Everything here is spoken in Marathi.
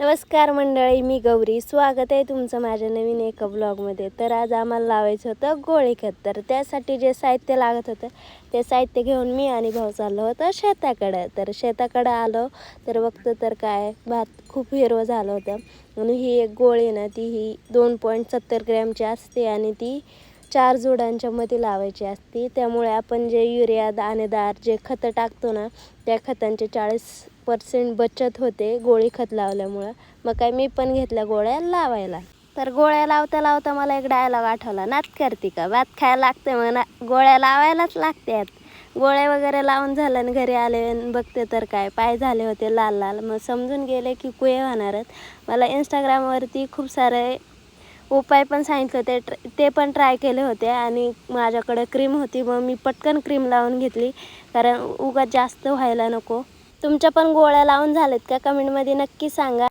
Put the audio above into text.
नमस्कार मंडळी मी गौरी. स्वागत आहे तुमचं माझ्या नवीन एका ब्लॉगमध्ये तर आज आम्हाला लावायचं होतं गोळी खत. तर त्यासाठी जे साहित्य लागत होतं ते साहित्य घेऊन मी आणि भाऊ चाललो होतं शेताकडं. तर शेताकडं आलो तर बघतो तर काय भात खूप हिरवं झालं होतं. म्हणून ही एक गोळी ना ती ही दोन पॉईंट सत्तर ग्रॅमची असते आणि ती चार जोडांच्या मध्ये लावायची असते. त्यामुळे आपण जे युरिया दाणेदार जे खतं टाकतो ना त्या खतांचे चाळीस पर्सेंट बचत होते गोळी खत लावल्यामुळं. मग काय मी पण घेतल्या गोळ्या लावायला. तर गोळ्या लावता लावता मला एक डायलॉग आठवला. नात करते का? भात खायला लागते मग ना गोळ्या लावायलाच लागतात गोळ्या वगैरे लावून झालं आणि घरी आले आणि बघते तर काय? पाय झाले होते लाल लाल. मग समजून गेले की कुये होणारच मला इंस्टाग्रामवरती खूप सारे उपाय पण सांगितले होते. ट्र ते पण ट्राय केले होते आणि माझ्याकडे क्रीम होती. मग मी पटकन क्रीम लावून घेतली. कारण उगाच जास्त व्हायला नको. तुमच्या पण गोळ्या लावून झालेत का? कमेंटमध्ये नक्की सांगा.